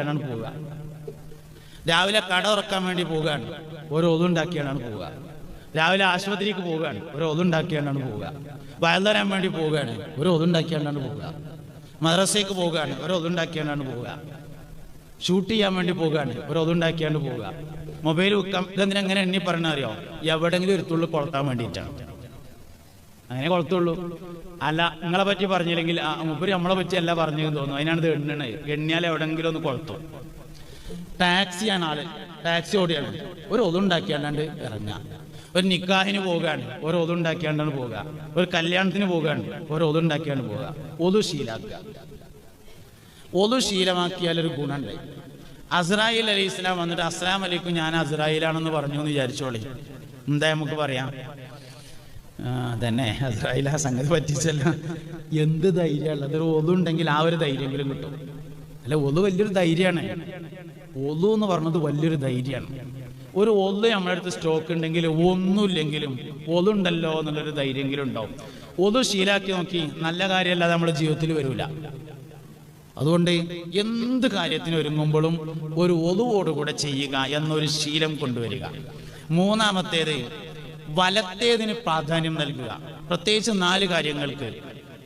ഉണ്ടാക്കിയാണ് പോവുക. രാവിലെ കട തുറക്കാൻ വേണ്ടി പോവുകയാണ്. ഒരു ഒതുണ്ടാക്കിയാണ് പോവുക. രാവിലെ ആശുപത്രിക്ക് പോവുകയാണ്. ഒരു ഒതുണ്ടാക്കിയാണ് പോവുക. വയലുതരാൻ വേണ്ടി പോവുകയാണ്. ഒരു ഒതുണ്ടാക്കിയാണ് പോവുക. മദ്രസയ്ക്ക് പോവുകയാണ്. ഒരു ഒതുണ്ടാക്കിയാണ് പോവുക. ഷൂട്ട് ചെയ്യാൻ വേണ്ടി പോവുകയാണ്. ഒരു ഒതുണ്ടാക്കിയാണ് പോവുക. മൊബൈൽ വിൽക്കാം ഇതെന്തിനാ എങ്ങനെ എണ്ണി പറഞ്ഞറിയോ എവിടെങ്കിലും ഒരു തുള്ളി കൊളത്താൻ വേണ്ടിയിട്ടാണ്. അങ്ങനെ കൊളത്തുള്ളൂ അല്ല നിങ്ങളെ പറ്റി പറഞ്ഞില്ലെങ്കിൽ മുപ്പര് നമ്മളെ പറ്റി അല്ല പറഞ്ഞു തോന്നുന്നു. അതിനാണ് ഇത് എണ്ണണത്. എണ്ണിയാൽ എവിടെങ്കിലും ഒന്ന് കൊളത്തും. ടാക്സിയാണ് ആൾ. ടാക്സി ഓടിയാണ്. ഒരു ഒതുണ്ടാക്കിയാണ്ട് ഇറങ്ങ ഒരു നിക്കാഹിന് പോവുകയാണ്. ഒരു ഒതുണ്ടാക്കിയാണ്ടാണ് പോവുക. ഒരു കല്യാണത്തിന് പോവുകയാണ്. ഒരു ഒതുണ്ടാക്കിയാണ് പോവുക. ഒതു ശീലാക്കുക. ഒതു ശീലമാക്കിയാൽ ഒരു ഗുണമുണ്ട്. അസ്രായിൽ അലി ഇസ്ലാം വന്നിട്ട് അസ്ലാം അലിക്കും ഞാൻ അസ്രായിലാണെന്ന് പറഞ്ഞു എന്ന് വിചാരിച്ചോളി. എന്താ നമുക്ക് പറയാം? തന്നെ അസ്രായിൽ ആ സംഗതി പറ്റിച്ചല്ല. എന്ത് ധൈര്യമുള്ള അതൊരു ഒതുണ്ടെങ്കിൽ ആ ഒരു ധൈര്യമെങ്കിലും കിട്ടും. അല്ല ഒതു വലിയൊരു ധൈര്യമാണ്. ഒതു എന്ന് പറഞ്ഞത് വലിയൊരു ധൈര്യമാണ്. ഒരു ഒതു നമ്മുടെ അടുത്ത് സ്റ്റോക്ക് ഉണ്ടെങ്കിൽ ഒന്നുമില്ലെങ്കിലും ഒതുണ്ടല്ലോ എന്നുള്ളൊരു ധൈര്യമെങ്കിലും ഉണ്ടാവും. ഒതു ശീലാക്കി നോക്കി നല്ല കാര്യമല്ലാതെ നമ്മുടെ ജീവിതത്തിൽ വരില്ല അതുകൊണ്ട് എന്ത് കാര്യത്തിന് ഒരുങ്ങുമ്പോഴും ഒരു ഒതുവോടുകൂടെ ചെയ്യുക എന്നൊരു ശീലം കൊണ്ടുവരിക. മൂന്നാമത്തേത് വലത്തേതിന് പ്രാധാന്യം നൽകുക. പ്രത്യേകിച്ച് നാല് കാര്യങ്ങൾക്ക്.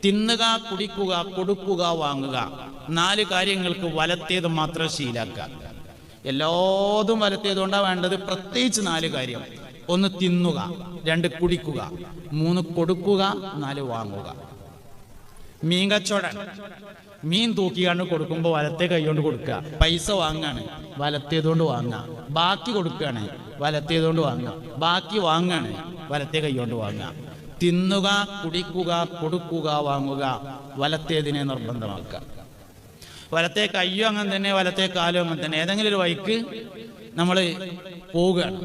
തിന്നുക കുടിക്കുക കൊടുക്കുക വാങ്ങുക. നാല് കാര്യങ്ങൾക്ക് വലത്തേത് മാത്രം ശീലാക്കുക. എല്ലാതും വലത്തേതുകൊണ്ടാണ് വേണ്ടത് പ്രത്യേകിച്ച് നാല് കാര്യം. ഒന്ന് തിന്നുക രണ്ട് കുടിക്കുക മൂന്ന് കൊടുക്കുക നാല് വാങ്ങുക. മീൻ കച്ചവടം. മീൻ തൂക്കിയാണ് കൊടുക്കുമ്പോൾ വലത്തെ കൈകൊണ്ട് കൊടുക്കുക. പൈസ വാങ്ങാണ് വലത്തേതുകൊണ്ട് വാങ്ങുക. ബാക്കി കൊടുക്കുകയാണ് വലത്തേതുകൊണ്ട് വാങ്ങുക. ബാക്കി വാങ്ങാണ് വലത്തെ കൈകൊണ്ട് വാങ്ങുക. തിന്നുക കുടിക്കുക കൊടുക്കുക വാങ്ങുക വലത്തേതിനെ നിർബന്ധമാക്കുക. വലത്തെ കയ്യോ അങ്ങനെ തന്നെ വലത്തെ കാലോ അങ്ങനെ തന്നെ. ഏതെങ്കിലും ഒരു വഴിക്ക് നമ്മൾ പോവുകയാണ്.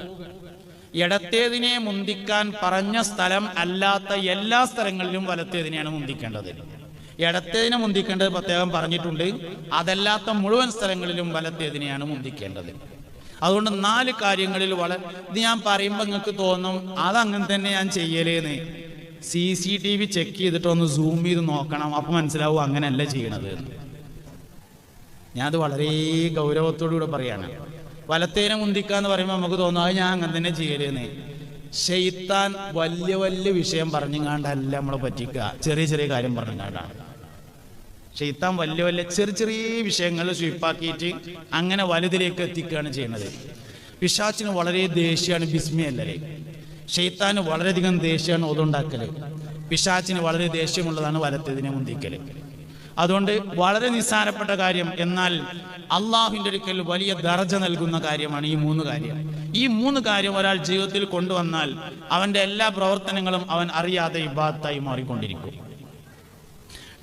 ഇടത്തേതിനെ മുന്തിക്കാൻ പറഞ്ഞ സ്ഥലം അല്ലാത്ത എല്ലാ സ്ഥലങ്ങളിലും വലത്തേതിനെയാണ് മുന്തിക്കേണ്ടത്. ഇടത്തേതിനെ മുന്തിക്കേണ്ടത് പ്രത്യേകം പറഞ്ഞിട്ടുണ്ട്. അതല്ലാത്ത മുഴുവൻ സ്ഥലങ്ങളിലും വലത്തേതിനെയാണ് മുന്തിക്കേണ്ടത്. അതുകൊണ്ട് നാല് കാര്യങ്ങളിൽ വള ഇത് ഞാൻ പറയുമ്പോൾ നിങ്ങൾക്ക് തോന്നും അതങ്ങനെ തന്നെ ഞാൻ ചെയ്യലേന്ന്. C C T V check ചെയ്തിട്ട് ഒന്ന് സൂം ചെയ്ത് നോക്കണം അപ്പം മനസ്സിലാവും അങ്ങനെയല്ല ചെയ്യണത് ഞാനത് വളരെ ഗൗരവത്തോടുകൂടെ പറയാണ്. വലത്തേനെ മുന്തിക്കാന്ന് പറയുമ്പോൾ നമുക്ക് തോന്നും അത് ഞാൻ അങ്ങനെ തന്നെ ചെയ്യലേന്ന്. ഷെയ്ത്താൻ വലിയ വലിയ വിഷയം പറഞ്ഞുങ്ങാണ്ടല്ല നമ്മളെ പറ്റിക്കുക ചെറിയ ചെറിയ കാര്യം പറഞ്ഞുകൊണ്ടാണ് ഷെയ്ത്താൻ വലിയ വലിയ ചെറിയ ചെറിയ വിഷയങ്ങൾ സ്വീപ്പാക്കിയിട്ട് അങ്ങനെ വലുതിലേക്ക് എത്തിക്കുകയാണ് ചെയ്യുന്നത്. പിശാച്ചിന് വളരെ ദേഷ്യമാണ് ബിസ്മിയല്ലേ ഷെയ്ത്താന് വളരെയധികം ദേഷ്യമാണ് ഒതുണ്ടാക്കൽ പിശാച്ചിന് വളരെ ദേഷ്യമുള്ളതാണ് വലത്തതിനെ മുന്തിക്കൽ. അതുകൊണ്ട് വളരെ നിസ്സാരപ്പെട്ട കാര്യം എന്നാൽ അള്ളാഹുവിന്റെ അടുക്കൽ വലിയ ദർജ നൽകുന്ന കാര്യമാണ് ഈ മൂന്ന് കാര്യം. ഈ മൂന്ന് കാര്യം ഒരാൾ ജീവിതത്തിൽ കൊണ്ടുവന്നാൽ അവന്റെ എല്ലാ പ്രവർത്തനങ്ങളും അവൻ അറിയാതെ ഇബാത്തായി മാറിക്കൊണ്ടിരിക്കും.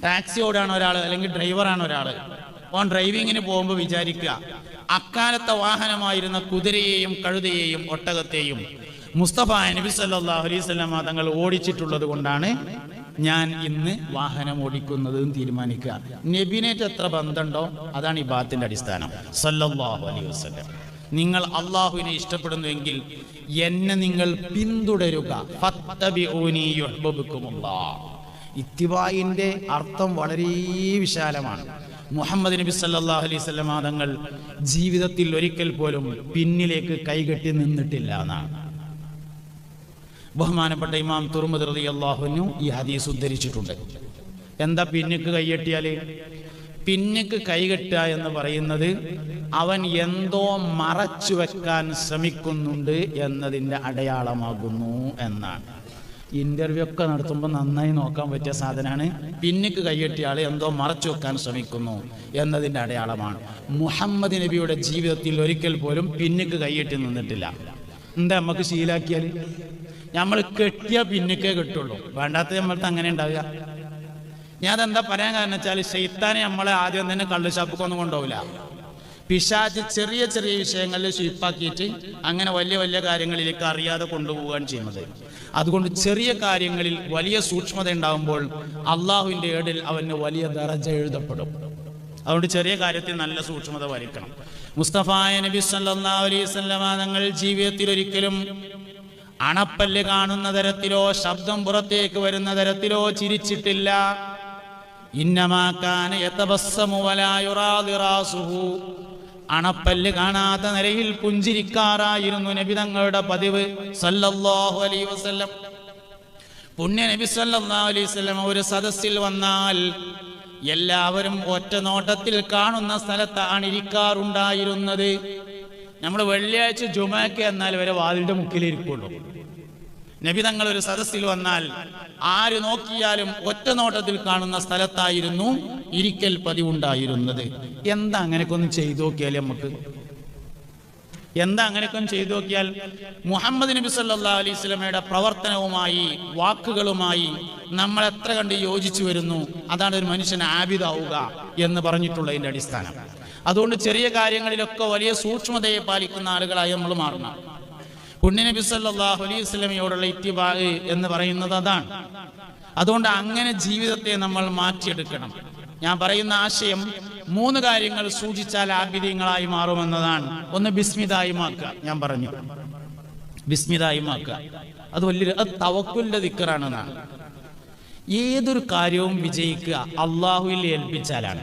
ടാക്സി ഓടാണ് ഒരാൾ അല്ലെങ്കിൽ ഡ്രൈവറാണ് ഒരാൾ ഓൻ ഡ്രൈവിങ്ങിന് പോകുമ്പോൾ വിചാരിക്കുക അക്കാലത്തെ വാഹനമായിരുന്ന കുതിരയെയും കഴുതയെയും ഒട്ടകത്തെയും മുസ്തഫ നബി സല്ലല്ലാഹു അലൈഹി വസല്ലമ തങ്ങൾ ഓടിച്ചിട്ടുള്ളത് കൊണ്ടാണ് ഞാൻ ഇന്ന് വാഹനം ഓടിക്കുന്നത് തീരുമാനിക്കുക നബിനേറ്റ് എത്ര ബന്ധമുണ്ടോ അതാണ് ഈ ബാത്തിന്റെ അടിസ്ഥാനം. സല്ലാഹു അലൈഹി വസ്ലം നിങ്ങൾ അള്ളാഹുവിനെ ഇഷ്ടപ്പെടുന്നുവെങ്കിൽ എന്നെ നിങ്ങൾ പിന്തുടരുക. ഫത്തബിഊനി യുഹ്ബബുക്കുമുല്ലാഹ് ഇത്തിബായിന്റെ അർത്ഥം വളരെ വിശാലമാണ്. മുഹമ്മദ് നബി സല്ലാഹു അലൈഹി വസല്ലമ തങ്ങൾ ജീവിതത്തിൽ ഒരിക്കൽ പോലും പിന്നിലേക്ക് കൈകെട്ടി നിന്നിട്ടില്ല എന്നാണ്. ബഹുമാനപ്പെട്ട ഇമാം തുറമുദ് റതി അള്ളാഹുനു ഈ ഹദീസ് ഉദ്ധരിച്ചിട്ടുണ്ട്. എന്താ പിന്നിക്ക് കൈകെട്ടിയാൽ? പിന്നിക്ക് കൈകെട്ടുക എന്ന് പറയുന്നത് അവൻ എന്തോ മറച്ചു വെക്കാൻ ശ്രമിക്കുന്നുണ്ട് എന്നതിന്റെ അടയാളമാകുന്നു എന്നാണ്. ഇന്റർവ്യൂ ഒക്കെ നടത്തുമ്പോൾ നന്നായി നോക്കാൻ പറ്റിയ സാധനമാണ് പിന്നിക്ക് കൈയെട്ടിയ ആൾ എന്തോ മറച്ചു വെക്കാൻ ശ്രമിക്കുന്നു എന്നതിന്റെ അടയാളമാണ്. മുഹമ്മദ് നബിയുടെ ജീവിതത്തിൽ ഒരിക്കൽ പോലും പിന്നിക്ക് കൈയെട്ടി നിന്നിട്ടില്ല. എന്താ നമുക്ക് ശീലാക്കിയാൽ നമ്മൾ കെട്ടിയ പിന്നിക്കേ കിട്ടുള്ളൂ. വേണ്ടാത്ത നമ്മൾക്ക് അങ്ങനെ ഉണ്ടാവുക. ഞാൻ അതെന്താ പറയാൻ കാരണം വെച്ചാൽ ശൈത്താനെ നമ്മളെ ആദ്യം തന്നെ കള്ളുഷാപ്പൊന്നും കൊണ്ടുപോകില്ല പിശാച്ച് ചെറിയ ചെറിയ വിഷയങ്ങളിൽ സ്വീപ്പാക്കിയിട്ട് അങ്ങനെ വലിയ വലിയ കാര്യങ്ങളിലേക്ക് അറിയാതെ കൊണ്ടുപോവുകയാണ് ചെയ്യുന്നത്. അതുകൊണ്ട് ചെറിയ കാര്യങ്ങളിൽ വലിയ സൂക്ഷ്മത ഉണ്ടാകുമ്പോൾ അള്ളാഹുവിന്റെ ഏടിൽ അവന് വലിയ ദറജ എഴുതപ്പെടും. അതുകൊണ്ട് ചെറിയ കാര്യത്തിൽ നല്ല സൂക്ഷ്മത വരയ്ക്കണം മുസ്തഫായ നബി വസല്ലമ തങ്ങൾ ജീവിതത്തിൽ ഒരിക്കലും അണപ്പല്ല് കാണുന്ന തരത്തിലോ ശബ്ദം പുറത്തേക്ക് വരുന്ന തരത്തിലോ ചിരിച്ചിട്ടില്ല. ഇന്നമാ അണപ്പല്ല് കാണാത്ത നിലയിൽ പുഞ്ചിരിക്കാറായിരുന്നു നബി തങ്ങളുടെ പതിവ് സല്ലല്ലാഹു അലൈഹി വസല്ലം. പുണ്യ നബി സല്ലല്ലാഹു അലൈഹി വസല്ലം ഒരു സദസ്സിൽ വന്നാൽ എല്ലാവരും ഒറ്റ നോട്ടത്തിൽ കാണുന്ന സ്ഥലത്താണ് ഇരിക്കാറുണ്ടായിരുന്നത്. നമ്മൾ വെള്ളിയാഴ്ച ജുമാക്ക് എന്നാൽ വരെ വാതിലിന്റെ മുക്കിലിരിക്കുള്ളൂ. നബി തങ്ങൾ ഒരു സദസ്സിൽ വന്നാൽ ആര് നോക്കിയാലും ഒറ്റ നോട്ടത്തിൽ കാണുന്ന സ്ഥലത്തായിരുന്നു ഇരിക്കൽ പതിവുണ്ടായിരുന്നത്. എന്താ അങ്ങനെയൊക്കെ ഒന്ന് ചെയ്തു നോക്കിയാൽ നമുക്ക് എന്താ അങ്ങനെയൊക്കെ ചെയ്തു നോക്കിയാൽ മുഹമ്മദ് നബി സല്ലാ അലൈഹി സ്വലമയുടെ പ്രവർത്തനവുമായി വാക്കുകളുമായി നമ്മൾ എത്ര കണ്ട് യോജിച്ചു വരുന്നു അതാണ് ഒരു മനുഷ്യൻ ആബിദാവുക എന്ന് പറഞ്ഞിട്ടുള്ളതിന്റെ അടിസ്ഥാനം. അതുകൊണ്ട് ചെറിയ കാര്യങ്ങളിലൊക്കെ വലിയ സൂക്ഷ്മതയെ പാലിക്കുന്ന ആളുകളായി നമ്മൾ മാറണം. പുണ്യനബി സല്ലാഹു അലൈഹി സ്വലമയോടുള്ള ഇത്തിബാ എന്ന് പറയുന്നത് അതാണ്. അതുകൊണ്ട് അങ്ങനെ ജീവിതത്തെ നമ്മൾ മാറ്റിയെടുക്കണം. ഞാൻ പറയുന്ന ആശയം മൂന്ന് കാര്യങ്ങൾ സൂചിച്ചാൽ ആഭിദ്യങ്ങളായി മാറുമെന്നതാണ്. ഒന്ന് ബിസ്മിതായിമാക്കുക ഞാൻ പറഞ്ഞു. ബിസ്മിതായിമാക്കുക അത് വലിയൊരു തവക്കുലിന്റെ ദിക്കറാണെന്നാണ്. ഏതൊരു കാര്യവും വിജയിക്കുക അള്ളാഹുവിൽ ഏൽപ്പിച്ചാലാണ്.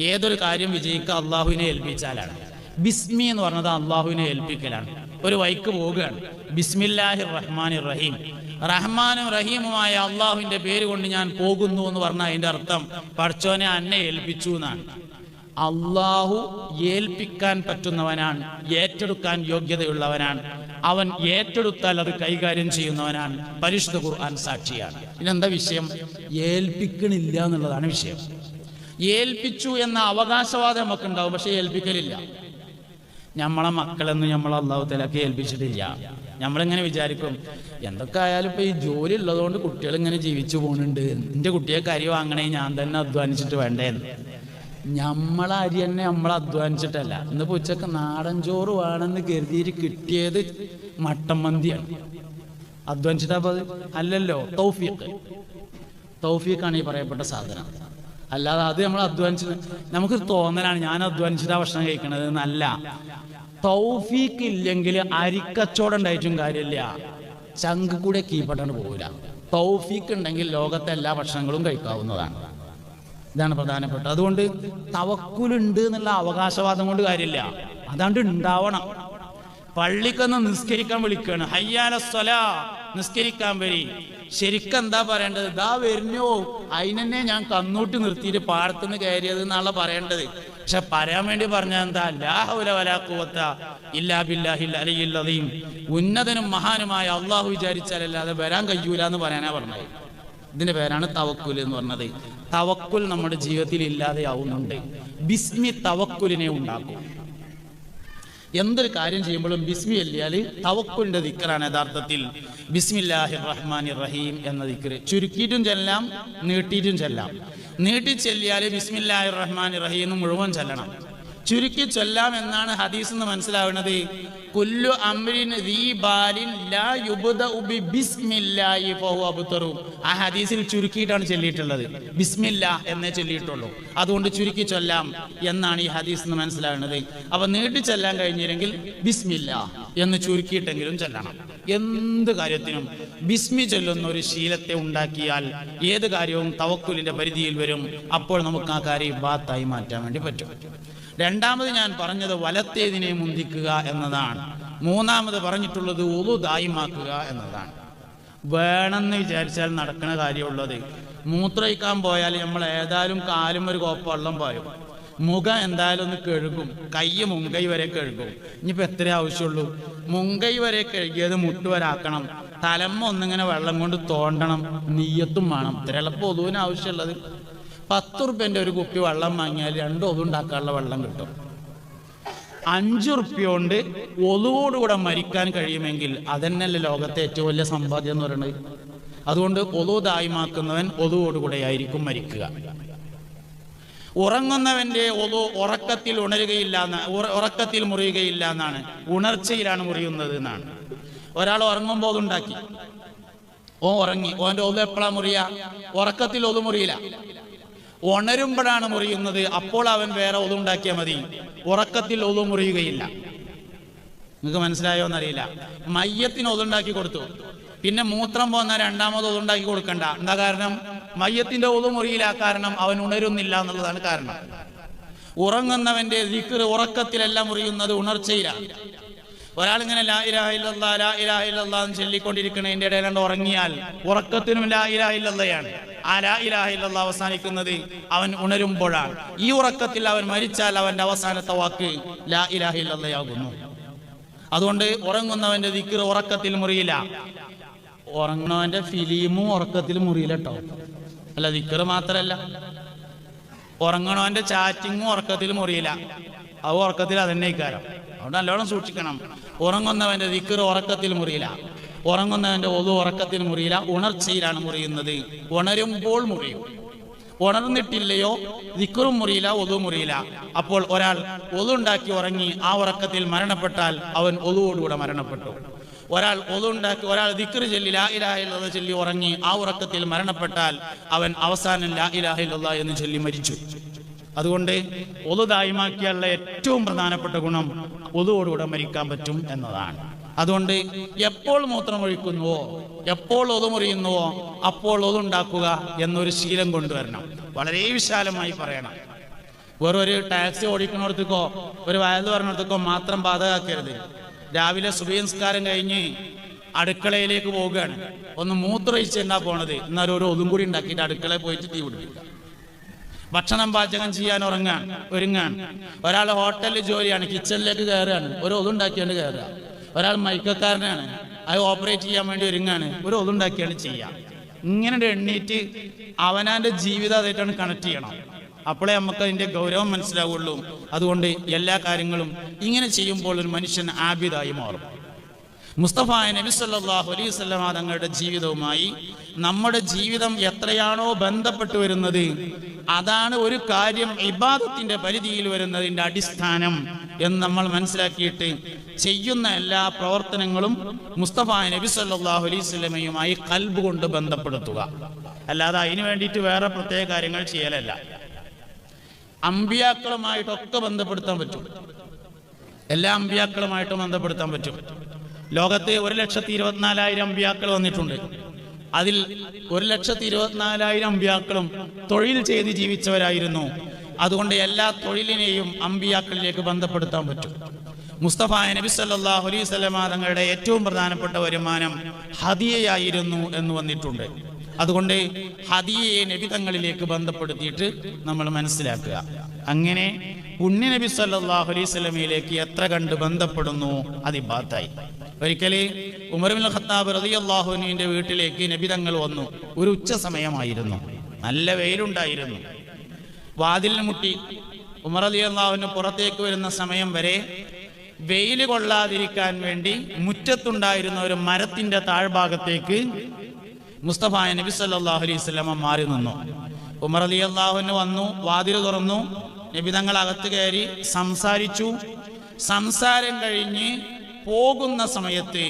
ഏതൊരു കാര്യം വിജയിക്കുക അള്ളാഹുവിനെ ഏൽപ്പിച്ചാലാണ്. ബിസ്മി എന്ന് പറഞ്ഞത് അള്ളാഹുവിനെ ഏൽപ്പിക്കലാണ്. ഒരു വൈക്ക് പോവുകയാണ്. ബിസ്മില്ലാഹിർ റഹ്മാൻ റഹീം റഹ്മാനും റഹീമുമായ അള്ളാഹുവിന്റെ പേര് കൊണ്ട് ഞാൻ പോകുന്നു എന്ന് പറഞ്ഞ അതിന്റെ അർത്ഥം പഠിച്ചോനെ അന്നെ ഏൽപ്പിച്ചു എന്നാണ്. അള്ളാഹു ഏൽപ്പിക്കാൻ പറ്റുന്നവനാണ് ഏറ്റെടുക്കാൻ യോഗ്യതയുള്ളവനാണ് അവൻ ഏറ്റെടുത്താൽ അത് കൈകാര്യം ചെയ്യുന്നവനാണ് പരിശുദ്ധ ഖുർആൻ സാക്ഷിയാണ്. ഇതെന്താ വിഷയം? ഏൽപ്പിക്കണില്ല എന്നുള്ളതാണ് വിഷയം. ഏൽപ്പിച്ചു എന്ന അവകാശവാദം നമുക്ക് ഉണ്ടാവും പക്ഷെ ഏൽപ്പിക്കലില്ല. നമ്മളെ മക്കളെന്ന് നമ്മൾ അള്ളാഹുത്തിലൊക്കെ തലക്ക് ഏൽപ്പിച്ചിട്ടില്ല. നമ്മളിങ്ങനെ വിചാരിക്കും എന്തൊക്കെ ആയാലും ഈ ജോലി ഉള്ളതുകൊണ്ട് കുട്ടികൾ ഇങ്ങനെ ജീവിച്ചു പോകുന്നുണ്ട് എന്റെ കുട്ടിയെ കരി വാങ്ങണേ ഞാൻ തന്നെ അധ്വാനിച്ചിട്ട് വേണ്ടേന്ന്. നമ്മളെ അരി തന്നെ നമ്മൾ അധ്വാനിച്ചിട്ടല്ല. ഇന്നിപ്പോ ഉച്ചയ്ക്ക് നാടൻ ചോറ് വേണമെന്ന് കരുതിയിട്ട് കിട്ടിയത് മട്ടൻ മന്തിയാണ്. അധ്വാനിച്ചിട്ടാ അത്? അല്ലല്ലോ തൗഫീഖ്. തൗഫീഖാണ് ഈ പറയപ്പെട്ട സാധനം. അല്ലാതെ അത് നമ്മൾ അധ്വാനിച്ചത് നമുക്ക് തോന്നലാണ് ഞാൻ അധ്വാനിച്ചിട്ടാ ഭക്ഷണം കഴിക്കണത് എന്നല്ല. തൗഫീഖ് ഇല്ലെങ്കിൽ അരിക്കച്ചോടം ഉണ്ടായിട്ടും കാര്യമില്ല. ചങ്ക് കൂടെ കീപ്പട്ടാണ് പോകില്ല തൗഫീഖ് ഉണ്ടെങ്കിൽ ലോകത്തെ എല്ലാ ഭക്ഷണങ്ങളും കഴിക്കാവുന്നതാണ്. ഇതാണ് പ്രധാനപ്പെട്ടത്. അതുകൊണ്ട് തവക്കുലുണ്ട് എന്നുള്ള അവകാശവാദം കൊണ്ട് കാര്യമില്ല. അതാണ്ട് ഉണ്ടാവണം. പള്ളിക്കൊന്ന് നിസ്കരിക്കാൻ വിളിക്കുകയാണ് ഹയ്യാല സ്വല നിസ്കരിക്കാൻ വരി. ശരിക്കും എന്താ പറയേണ്ടത്? ഇതാ വരുന്നോ അതിനെന്നെ ഞാൻ കന്നൂട്ടി നിർത്തിയിട്ട് പാടത്തുനിന്ന് കയറിയത് എന്നാണല്ലോ പറയേണ്ടത്. പക്ഷെ പറയാൻ വേണ്ടി പറഞ്ഞ എന്താ? ലാഹുല വലാക്കുവത്ത ഇല്ലാ ബില്ലാഹിൽ അലിയില്ലതയും ഉന്നതനും മഹാനുമായ അള്ളാഹു വിചാരിച്ചാലല്ലാതെ വരാൻ കഴിയൂല എന്ന് പറയാനാ പറഞ്ഞത്. ഇതിന്റെ പേരാണ് തവക്കുൽ എന്ന് പറഞ്ഞത്. തവക്കുൽ നമ്മുടെ ജീവിതത്തിൽ ഇല്ലാതെയാവുന്നുണ്ട്. ബിസ്മി തവക്കുലിനെ ഉണ്ടാക്കും. എന്തൊരു കാര്യം ചെയ്യുമ്പോഴും ബിസ്മി അല്ലിയാൽ തവക്കുലിന്റെ ദിക്കറാണ് യഥാർത്ഥത്തിൽ. ബിസ്മില്ലാഹി റഹ്മാൻ റഹീം എന്ന ദിക്കറ്. ചുരുക്കിയിട്ടും ചെല്ലാം നീട്ടിയിട്ടും ചെല്ലാം. നീട്ടി ചെല്ലിയാൽ ബിസ്മില്ലാഹി റഹ്മാൻ റഹീം മുഴുവൻ ചെല്ലണം. ചുരുക്കി ചൊല്ലാം എന്നാണ് ഹദീസ് എന്ന് മനസ്സിലാവുന്നത്. കുല്ലു അബ്തറു. ആ ഹദീസിൽ ചുരുക്കിയിട്ടാണ് ചൊല്ലിയിട്ടുള്ളത്. ബിസ്മില്ല എന്നേ ചൊല്ലിയിട്ടുള്ളൂ. അതുകൊണ്ട് ചുരുക്കി ചൊല്ലാം എന്നാണ് ഈ ഹദീസ് എന്ന് മനസ്സിലാവുന്നത്. അപ്പൊ നീട്ടി ചൊല്ലാൻ കഴിഞ്ഞില്ലെങ്കിൽ ബിസ്മില്ല എന്ന് ചുരുക്കിയിട്ടെങ്കിലും ചൊല്ലണം. എന്ത് കാര്യത്തിനും ബിസ്മി ചൊല്ലുന്ന ഒരു ശീലത്തെ ഉണ്ടാക്കിയാൽ ഏത് കാര്യവും തവക്കുലിന്റെ പരിധിയിൽ വരും. അപ്പോൾ നമുക്ക് ആ കാര്യം ബാത്തായി മാറ്റാൻ വേണ്ടി പറ്റും. രണ്ടാമത് ഞാൻ പറഞ്ഞത് വലത്തേതിനെ മുന്തിക്കുക എന്നതാണ്. മൂന്നാമത് പറഞ്ഞിട്ടുള്ളത് ഉളു ദായിമാക്കുക എന്നതാണ്. വേണമെന്ന് വിചാരിച്ചാൽ നടക്കുന്ന കാര്യമുള്ളത്. മൂത്രയിക്കാൻ പോയാൽ നമ്മൾ ഏതായാലും കാലും ഒരു കോപ്പ വെള്ളം പോയോ. മുഖം എന്തായാലും ഒന്ന് കഴുകും. കൈ മുങ്കൈ വരെ കഴുകും. ഇനിയിപ്പോൾ എത്ര ആവശ്യമുള്ളൂ? മുങ്കൈ വരെ കഴുകിയത് മുട്ടുവരാക്കണം. തലമ്മ ഒന്നിങ്ങനെ വെള്ളം കൊണ്ട് തോണ്ടണം. നീയത്തും വേണം. ഇത്ര എളുപ്പം ഒതുവിന് ആവശ്യമുള്ളത്. പത്ത് റുപ്യന്റെ ഒരു കുപ്പി വെള്ളം വാങ്ങിയാൽ രണ്ട് ഒതു ഉണ്ടാക്കാനുള്ള വെള്ളം കിട്ടും. അഞ്ച് റുപ്യ കൊണ്ട് ഒതുവോടുകൂടെ മരിക്കാൻ കഴിയുമെങ്കിൽ അതന്നെയല്ലേ ലോകത്തെ ഏറ്റവും വലിയ സമ്പാദ്യം എന്ന് പറയുന്നത് അതുകൊണ്ട് ഒതു ഒതുവോടുകൂടെ ആയിരിക്കും മരിക്കുക. ഉറങ്ങുന്നവന്റെ ഒതു ഉറക്കത്തിൽ ഉണരുകയില്ല ഉറക്കത്തിൽ മുറിയുകയില്ല എന്നാണ്. ഉണർച്ചയിലാണ് മുറിയുന്നത് എന്നാണ്. ഒരാൾ ഉറങ്ങുമ്പോൾ അതുണ്ടാക്കി ഓ ഉറങ്ങി. ഓന്റെ ഒതു എപ്പോഴാ മുറിയ? ഉറക്കത്തിൽ ഒതു മുറിയില്ല. ഉണരുമ്പോഴാണ് മുറിയുന്നത്. അപ്പോൾ അവൻ വേറെ ഒതുണ്ടാക്കിയാൽ മതി. ഉറക്കത്തിൽ ഒതു മുറിയുകയില്ല. നിങ്ങൾക്ക് മനസ്സിലായോ എന്നറിയില്ല. മയ്യത്തിന് ഒതുണ്ടാക്കി കൊടുത്തു. പിന്നെ മൂത്രം പോന്ന രണ്ടാമത് ഒതുണ്ടാക്കി കൊടുക്കണ്ട. എന്താ കാരണം? മയ്യത്തിന്റെ ഒതു മുറിയില്ല കാരണം അവൻ ഉണരുന്നില്ല എന്നുള്ളതാണ് കാരണം. ഉറങ്ങുന്നവന്റെ ദിക്ർ ഉറക്കത്തിലെല്ലാം മുറിയുന്നത് ഉണർച്ചയിലാണ്. ഒരാളിങ്ങനെ ലാ ലാ എന്ന് ചൊല്ലിക്കൊണ്ടിരിക്കണതിന്റെ ഉറങ്ങിയാൽ ഉറക്കത്തിനും ലാ ആ ലാ അവസാനിക്കുന്നത് അവൻ ഉണരുമ്പോഴാണ്. ഈ ഉറക്കത്തിൽ അവൻ മരിച്ചാൽ അവന്റെ അവസാനത്തെ വാക്ക് ലാ അതുകൊണ്ട് ഉറങ്ങുന്നവന്റെ ദിക്കർ ഉറക്കത്തിൽ മുറിയില്ല. ഉറങ്ങുന്നവന്റെ ഫിലിമും ഉറക്കത്തിൽ മുറിയില്ല കേട്ടോ അല്ല ദിക്കർ മാത്രല്ല. ഉറങ്ങണവന്റെ ചാറ്റിങ്ങും ഉറക്കത്തിൽ മുറിയില്ല. അത് ഉറക്കത്തിൽ അതന്നെ ഇക്കാരം അതുകൊണ്ട് നല്ലോണം സൂക്ഷിക്കണം. ഉറങ്ങുന്നവന്റെ ദിക്കർ ഉറക്കത്തിൽ മുറിയില്ല. ഉറങ്ങുന്നവന്റെ ഒതു ഉറക്കത്തിൽ മുറിയില്ല. ഉണർച്ചയിലാണ് മുറിയുന്നത്. ഉണരുമ്പോൾ മുറിയും. ഉണർന്നിട്ടില്ലയോ ദിക്കറും മുറിയില്ല ഒതു മുറിയില്ല. അപ്പോൾ ഒരാൾ ഒതുണ്ടാക്കി ഉറങ്ങി ആ ഉറക്കത്തിൽ മരണപ്പെട്ടാൽ അവൻ ഒതുവോടുകൂടെ മരണപ്പെട്ടു. ഒരാൾ ഒതുണ്ടാക്കി ഒരാൾ ദിക്കറ് ചൊല്ലി ലാ ഇലാഹ ഇല്ലല്ലാഹ് ചൊല്ലി ഉറങ്ങി ആ ഉറക്കത്തിൽ മരണപ്പെട്ടാൽ അവൻ അവസാനം ലാ ഇലാഹ ഇല്ലല്ലാഹ് എന്ന് ചൊല്ലി മരിച്ചു. അതുകൊണ്ട് ഒതു ദായമാക്കിയുള്ള ഏറ്റവും പ്രധാനപ്പെട്ട ഗുണം ഒതുവോടുകൂടെ മരിക്കാൻ പറ്റും എന്നതാണ്. അതുകൊണ്ട് എപ്പോൾ മൂത്രം ഒഴിക്കുന്നുവോ എപ്പോൾ ഒതുമുറിയുന്നുവോ അപ്പോൾ ഒതുണ്ടാക്കുക എന്നൊരു ശീലം കൊണ്ടുവരണം. വളരെ വിശാലമായി പറയണം. വെറൊരു ടാക്സി ഓടിക്കുന്നിടത്തേക്കോ ഒരു വയത് പറഞ്ഞിടത്തേക്കോ മാത്രം ബാധകാക്കരുത് രാവിലെ സുബീംസ്കാരം കഴിഞ്ഞ് അടുക്കളയിലേക്ക് പോവുകയാണ്. ഒന്ന് മൂത്രയിച്ചെന്നാ പോണത്? എന്നാലും ഒരു ഒതും കൂടി ഉണ്ടാക്കിയിട്ട് അടുക്കളയിൽ പോയിട്ട് തീ പിടിപ്പിക്കുക ഭക്ഷണം പാചകം ചെയ്യാൻ ഉറങ്ങാൻ ഒരുങ്ങാൻ. ഒരാൾ ഹോട്ടലിൽ ജോലിയാണ് കിച്ചണിലേക്ക് കയറുകയാണ്. ഒരു ഒതുണ്ടാക്കിയാണ് കയറുക. ഒരാൾ മൈക്കക്കാരനാണ് അത് ഓപ്പറേറ്റ് ചെയ്യാൻ വേണ്ടി ഒരുങ്ങാണ്. ഒരു ഒതുണ്ടാക്കിയാണ് ചെയ്യുക ഇങ്ങനെ എണ്ണീറ്റ് അവനാന്റെ ജീവിതം അതായിട്ടാണ് കണക്ട് ചെയ്യണം. അപ്പോഴേ നമുക്ക് അതിന്റെ ഗൗരവം മനസ്സിലാവുള്ളൂ. അതുകൊണ്ട് എല്ലാ കാര്യങ്ങളും ഇങ്ങനെ ചെയ്യുമ്പോൾ ഒരു മനുഷ്യൻ ആബിതായി മാറും. മുസ്തഫ നബി സല്ലല്ലാഹു അലൈഹി വസല്ലമ തങ്ങളുടെ ജീവിതവുമായി നമ്മുടെ ജീവിതം എത്രയാണോ ബന്ധപ്പെട്ട് വരുന്നത് അതാണ് ഒരു കാര്യം ഇബാദത്തിന്റെ പരിധിയിൽ വരുന്നതിന്റെ അടിസ്ഥാനം എന്ന് നമ്മൾ മനസ്സിലാക്കിയിട്ട് ചെയ്യുന്ന എല്ലാ പ്രവർത്തനങ്ങളും മുസ്തഫ നബി സല്ലല്ലാഹു അലൈഹി വസല്ലമയുമായി കൽബ് കൊണ്ട് ബന്ധപ്പെടുത്തുക. അല്ലാതെ അതിനു വേണ്ടിയിട്ട് വേറെ പ്രത്യേക കാര്യങ്ങൾ ചെയ്യലല്ല. അമ്പിയാക്കളുമായിട്ടൊക്കെ ബന്ധപ്പെടുത്താൻ പറ്റും. എല്ലാ അമ്പിയാക്കളുമായിട്ടും ബന്ധപ്പെടുത്താൻ പറ്റും. ലോകത്തെ ഒരു ലക്ഷത്തി ഇരുപത്തിനാലായിരം അമ്പിയാക്കൾ വന്നിട്ടുണ്ട്. അതിൽ ഒരു ലക്ഷത്തി ഇരുപത്തിനാലായിരം അമ്പിയാക്കളും തൊഴിൽ ചെയ്ത് ജീവിച്ചവരായിരുന്നു. അതുകൊണ്ട് എല്ലാ തൊഴിലിനെയും അമ്പിയാക്കളിലേക്ക് ബന്ധപ്പെടുത്താൻ പറ്റും. മുസ്തഫ നബി സല്ലല്ലാഹു അലൈഹി വസല്ലമ തങ്ങളുടെ ഏറ്റവും പ്രധാനപ്പെട്ട വരുമാനം ഹദിയയായിരുന്നു എന്ന് വന്നിട്ടുണ്ട്. അതുകൊണ്ട് ഹദിയയെ നബിതങ്ങളിലേക്ക് ബന്ധപ്പെടുത്തിയിട്ട് നമ്മൾ മനസ്സിലാക്കുക. അങ്ങനെ പുണ്യ നബി സല്ലല്ലാഹു അലൈഹി വസല്ലമയിലേക്ക് എത്ര കണ്ട് ബന്ധപ്പെടുന്നു? അത് ഇബാത്തായി ഒരിക്കൽ ഉമർബിൻ ഖത്താബ് റളിയല്ലാഹുവിന്റെ വീട്ടിലേക്ക് നബി തങ്ങൾ വന്നു. ഒരു ഉച്ച സമയമായിരുന്നു. നല്ല വെയിലുണ്ടായിരുന്നു. വാതിലിന് മുട്ടി ഉമർ അലി അള്ളാഹുവിന് പുറത്തേക്ക് വരുന്ന സമയം വരെ വെയിൽ കൊള്ളാതിരിക്കാൻ വേണ്ടി മുറ്റത്തുണ്ടായിരുന്ന ഒരു മരത്തിന്റെ താഴ്ഭാഗത്തേക്ക് മുസ്തഫ നബി സല്ലല്ലാഹു അലൈഹി വസല്ലമ മാറി നിന്നു. ഉമർ അലി അള്ളാഹുവിന് വന്നു വാതിൽ തുറന്നു നബി തങ്ങൾ അകത്ത് കയറി സംസാരിച്ചു. സംസാരം കഴിഞ്ഞ് പോകുന്ന സമയത്ത്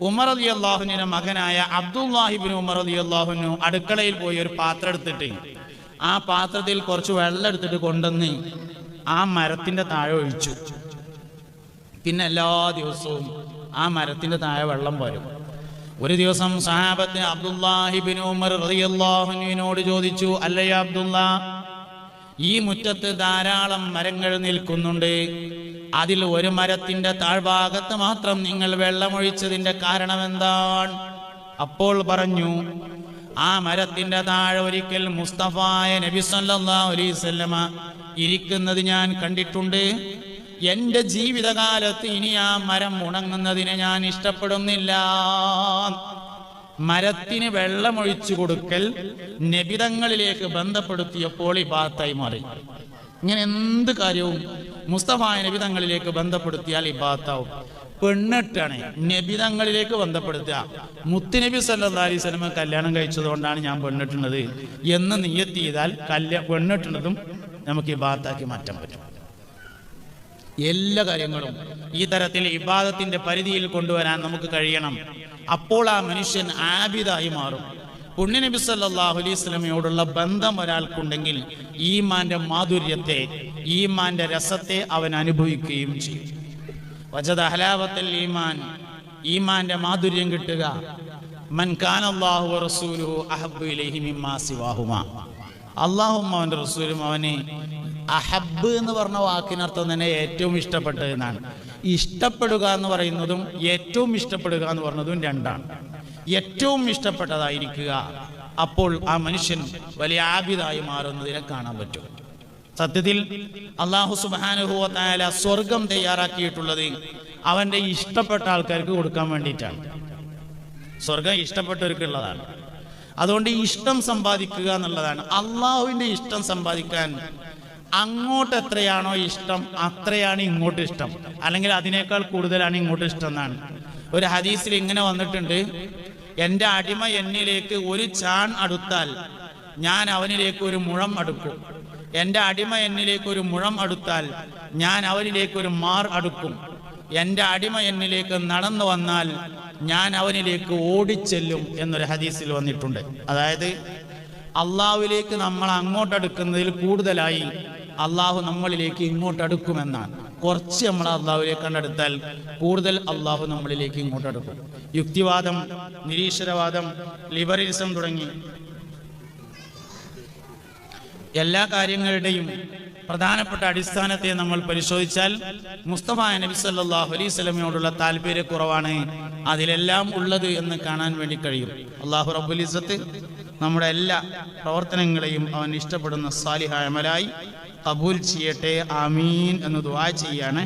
ഉമർ അലി അള്ളാഹുവിന്റെ മകനായ അബ്ദുല്ലാഹിബിൻ ഉമർ അലി അള്ളാഹുനു അടുക്കളയിൽ പോയി ഒരു പാത്രം എടുത്തിട്ട് ആ പാത്രത്തിൽ കുറച്ച് വെള്ളം എടുത്തിട്ട് കൊണ്ടുവന്ന് ആ മരത്തിന്റെ താഴെ ഒഴിച്ചു. പിന്നെ എല്ലാ ദിവസവും ആ മരത്തിന്റെ താഴെ വെള്ളം വരും. ഒരു ദിവസം സഹാബത്ത് അബ്ദുല്ലാഹിബിൻ ഉമർ റളിയല്ലാഹുവിനോട് ചോദിച്ചു അല്ലയ അബ്ദുല്ല ഈ മുറ്റത്ത് ധാരാളം മരങ്ങൾ നിൽക്കുന്നുണ്ട്. അതിൽ ഒരു മരത്തിന്റെ താഴ്ഭാഗത്ത് മാത്രം നിങ്ങൾ വെള്ളമൊഴിച്ചതിന്റെ കാരണം എന്താണ് അപ്പോൾ പറഞ്ഞു ആ മരത്തിന്റെ താഴെ ഒരിക്കൽ മുസ്തഫായ നബി ഇരിക്കുന്നത് ഞാൻ കണ്ടിട്ടുണ്ട്. എന്റെ ജീവിതകാലത്ത് ഇനി ആ മരം ഉണങ്ങുന്നതിനെ ഞാൻ ഇഷ്ടപ്പെടുന്നില്ല. മരത്തിന് വെള്ളമൊഴിച്ചു കൊടുക്കൽ നബിതങ്ങളിലേക്ക് ബന്ധപ്പെടുത്തിയപ്പോൾ ഈ ബാത്തായി മാറി. ഇങ്ങനെ എന്ത് കാര്യവും മുസ്തഫായ നബിതങ്ങളിലേക്ക് ബന്ധപ്പെടുത്തിയാൽ ഈ ബാത്താവും പെണ്ണിട്ടാണ് നബിതങ്ങളിലേക്ക് ബന്ധപ്പെടുത്തുക. മുത്തുനബി സല്ലാ അലൈഹി സ്വലമ കല്യാണം കഴിച്ചതുകൊണ്ടാണ് ഞാൻ പെണ്ണിട്ടുള്ളത്. എന്ന് നിയത്തി ചെയ്താൽ കല്യാ പെണ്ണിട്ടുള്ളതും നമുക്ക് ഈ ബാത്താക്കി മാറ്റാൻ പറ്റും. എല്ലാ കാര്യങ്ങളും ഈ തരത്തിൽ ഇബാദത്തിന്റെ പരിധിയിൽ കൊണ്ടുവരാൻ നമുക്ക് കഴിയണം. അപ്പോൾ ആ മനുഷ്യൻ ആബിദായി മാറും. പുണ്യനബി സല്ലാഹു അലൈഹി സ്വലമയോടുള്ള ബന്ധം ഒരാൾക്കുണ്ടെങ്കിൽ ഈമാന്റെ മാധുര്യത്തെ ഈമാന്റെ രസത്തെ അവൻ അനുഭവിക്കുകയും ചെയ്യും. വജദ ഹലാവത്തൽ ഈമാൻ ഈമാന്റെ മാധുര്യം കിട്ടുക. അള്ളാഹും അവന്റെ റസൂലും അവന് അഹബ് എന്ന് പറഞ്ഞ വാക്കിനർത്ഥം തന്നെ ഏറ്റവും ഇഷ്ടപ്പെട്ടത് എന്നാണ്. ഇഷ്ടപ്പെടുക എന്ന് പറയുന്നതും ഏറ്റവും ഇഷ്ടപ്പെടുക എന്ന് പറഞ്ഞതും രണ്ടാണ്. ഏറ്റവും ഇഷ്ടപ്പെട്ടതായിരിക്കുക. അപ്പോൾ ആ മനുഷ്യൻ വലിയ ആബിദായി മാറുന്നതിനെ കാണാൻ പറ്റും. സത്യത്തിൽ അള്ളാഹു സുബാനുഭവത്തായ സ്വർഗം തയ്യാറാക്കിയിട്ടുള്ളത് അവന്റെ ഇഷ്ടപ്പെട്ട ആൾക്കാർക്ക് കൊടുക്കാൻ വേണ്ടിയിട്ടാണ്. സ്വർഗം ഇഷ്ടപ്പെട്ടവർക്കുള്ളതാണ്. അതുകൊണ്ട് ഇഷ്ടം സമ്പാദിക്കുക എന്നുള്ളതാണ്. അള്ളാഹുവിന്റെ ഇഷ്ടം സമ്പാദിക്കാൻ അങ്ങോട്ട് എത്രയാണോ ഇഷ്ടം അത്രയാണ് ഇങ്ങോട്ട് ഇഷ്ടം. അല്ലെങ്കിൽ അതിനേക്കാൾ കൂടുതലാണ് ഇങ്ങോട്ട് ഇഷ്ടം എന്നാണ്. ഒരു ഹദീസിൽ ഇങ്ങനെ വന്നിട്ടുണ്ട് എന്റെ അടിമ എന്നിലേക്ക് ഒരു ചാൺ അടുത്താൽ ഞാൻ അവനിലേക്ക് ഒരു മുഴം അടുക്കും. എന്റെ അടിമ എന്നിലേക്ക് ഒരു മുഴം അടുത്താൽ ഞാൻ അവനിലേക്ക് ഒരു മാർ അടുക്കും. എന്റെ അടിമ എന്നിലേക്ക് നടന്നു വന്നാൽ ഞാൻ അവനിലേക്ക് ഓടിച്ചെല്ലും എന്നൊരു ഹദീസിൽ വന്നിട്ടുണ്ട്. അതായത് അള്ളാഹുവിലേക്ക് നമ്മൾ അങ്ങോട്ട് അടുക്കുന്നതിൽ കൂടുതലായി അള്ളാഹു നമ്മളിലേക്ക് ഇങ്ങോട്ട് അടുക്കുമെന്നാണ് കുറച്ച് നമ്മൾ അള്ളാഹുവിലേക്ക് കണ്ടെടുത്താൽ കൂടുതൽ അള്ളാഹു നമ്മളിലേക്ക് ഇങ്ങോട്ട് അടുക്കും യുക്തിവാദം നിരീശ്വരവാദം ലിബറലിസം തുടങ്ങി എല്ലാ കാര്യങ്ങളുടെയും പ്രധാനപ്പെട്ട അടിസ്ഥാനത്തെ നമ്മൾ പരിശോധിച്ചാൽ മുസ്തഫ നബി സല്ലല്ലാഹു അലൈഹി സ്വലമയോടുള്ള താല്പര്യക്കുറവാണ് അതിലെല്ലാം ഉള്ളത് എന്ന് കാണാൻ വേണ്ടി കഴിയും. അള്ളാഹു റബുലിസത്ത് നമ്മുടെ എല്ലാ പ്രവർത്തനങ്ങളെയും അവൻ ഇഷ്ടപ്പെടുന്ന സാലിഹായ അമലായി കബൂൽ ചെയ്യട്ടെ ആമീൻ എന്ന് ദുവാ ചെയ്യാണ്.